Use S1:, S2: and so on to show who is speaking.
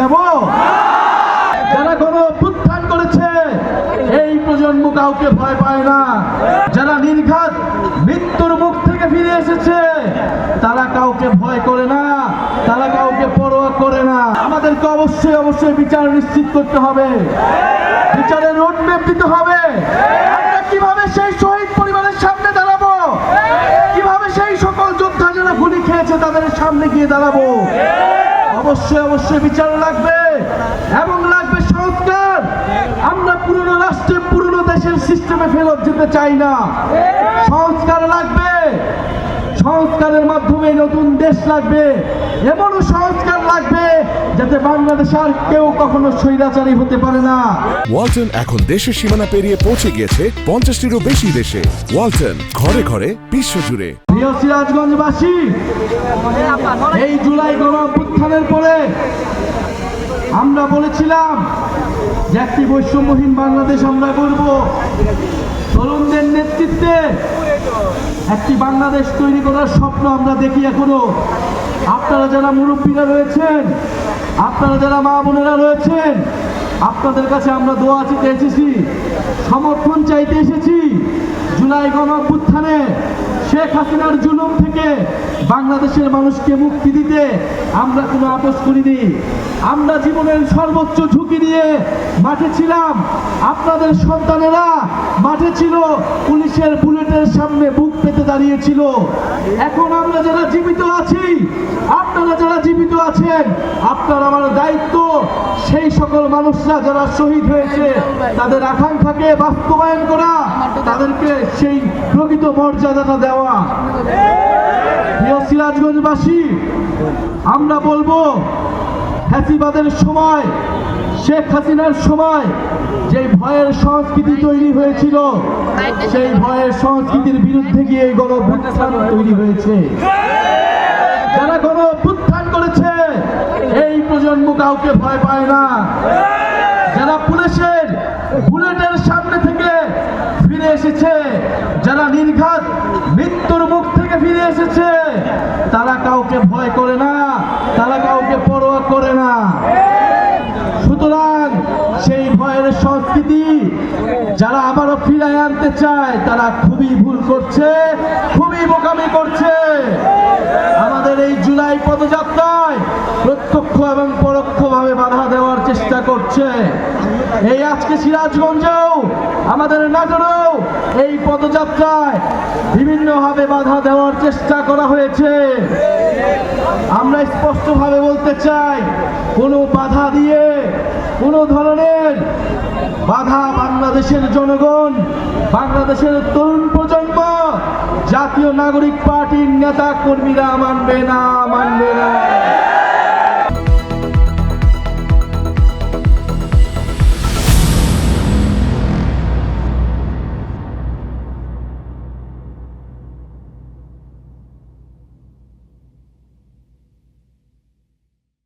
S1: যাব। যারা কোনো অভ্যুত্থান করেছে, এই প্রজন্ম কাউকে ভয় পায় না। যারা নির্ঘাত মৃত্যুর মুখ থেকে ফিরে এসেছে, তারা কাউকে ভয় করে না, তারা কাউকে পরোয়া করে না। আমাদেরকে অবশ্যই অবশ্যই বিচার নিশ্চিত করতে হবে। বিচারের রোডম্যাপ দিতে হবে। আমরা কীভাবে সেই শহীদ পরিবারের সামনে দাঁড়াবো? কীভাবে সেই সকল যোদ্ধা যারা গুলি খেয়েছে, তাদের সামনে গিয়ে দাঁড়াবো? অবশ্যই অবশ্যই বিচার লাগবে এবং লাগবে সংস্কার আমরা পুরনো রাষ্ট্রে পুরনো দেশের সিস্টেমে ফেরত যেতে চাই না। সংস্কার লাগবে। সংস্কারের মাধ্যমে নতুন দেশ লাগবে এমনও সংস্কার লাগবে যাতে বাংলাদেশ আর কেউ কখনো স্বৈরাচারী হতে পারে না।
S2: ওয়ালটন এখন দেশের সীমানা পেরিয়ে পৌঁছে গিয়েছে পঞ্চাশটিরও বেশি দেশে। ওয়ালটন ঘরে ঘরে বিশ্বজুড়ে।
S1: প্রিয় সিরাজগঞ্জবাসী এই জুলাই গণ অভ্যুত্থানের পরে আমরা বলেছিলাম যে একটি বৈষম্যহীন বাংলাদেশ আমরা করব তরুণদের নেতৃত্বে একটি বাংলাদেশ তৈরি করার স্বপ্ন আমরা দেখি এখনও। আপনারা যারা মুরব্বীরা রয়েছেন, আপনারা যারা মা বোনেরা রয়েছেন, আপনাদের কাছে আমরা দোয়া চিতে এসেছি। সমর্থন চাইতে এসেছি। জুলাই গণ শেখ হাসিনার জুলুম থেকে বাংলাদেশের মানুষকে মুক্তি দিতে আমরা কোনো আপোষ করিনি। আমরা জীবনের সর্বোচ্চ ঝুঁকি নিয়ে মাঠে ছিলাম। আপনাদের সন্তানেরা মাঠে ছিল, পুলিশের বুলেটের সামনে বুক পেতে দাঁড়িয়েছিল। এখন আমরা যারা জীবিত আছি আছেন, আপনার আমার দায়িত্ব। সেই সকল মানুষরা যারা শহীদ হয়েছে, তাদের আকাঙ্ক্ষাকে বাস্তবায়ন করা, তাদেরকে সেই প্রকৃত মর্যাদাটা দেওয়া। প্রিয় সিরাজগঞ্জবাসী, আমরা বলব, ফ্যাসিবাদের সময়, শেখ হাসিনার সময়, যে ভয়ের সংস্কৃতি তৈরি হয়েছিল, সেই ভয়ের সংস্কৃতির বিরুদ্ধে গিয়ে গণ তৈরি হয়েছে। যারা গণ অভ্যুত্থান করেছে এই প্রজন্ম কাউকে ভয় পায় না। যারা পুলিশের বুলেটের সামনে থেকে ফিরে এসেছে, যারা নির্ঘাত মৃত্যুর মুখ থেকে ফিরে এসেছে, তারা কাউকে ভয় করে না, তারা কাউকে পরোয়া করে না। সুতরাং সেই ভয়ের সংস্কৃতি যারা আবারও ফিরায় আনতে চায়, তারা খুবই ভুল করছে, খুবই বোকামি করছে। আমাদের এই জুলাই প্রত্যক্ষ এবং পরোক্ষভাবে বাধা দেওয়ার চেষ্টা করছে। এই আজকে সিরাজগঞ্জেও, আমাদের নাটোরেও এই পদযাত্রায় বিভিন্নভাবে বাধা দেওয়ার চেষ্টা করা হয়েছে। আমরা স্পষ্টভাবে বলতে চাই, কোনো বাধা দিয়ে কোনো ধরনের বাধা বাংলাদেশের জনগণ, বাংলাদেশের তরুণ প্রজন্ম, জাতীয় নাগরিক পার্টির নেতা কর্মীরা মানবে না মানবে না।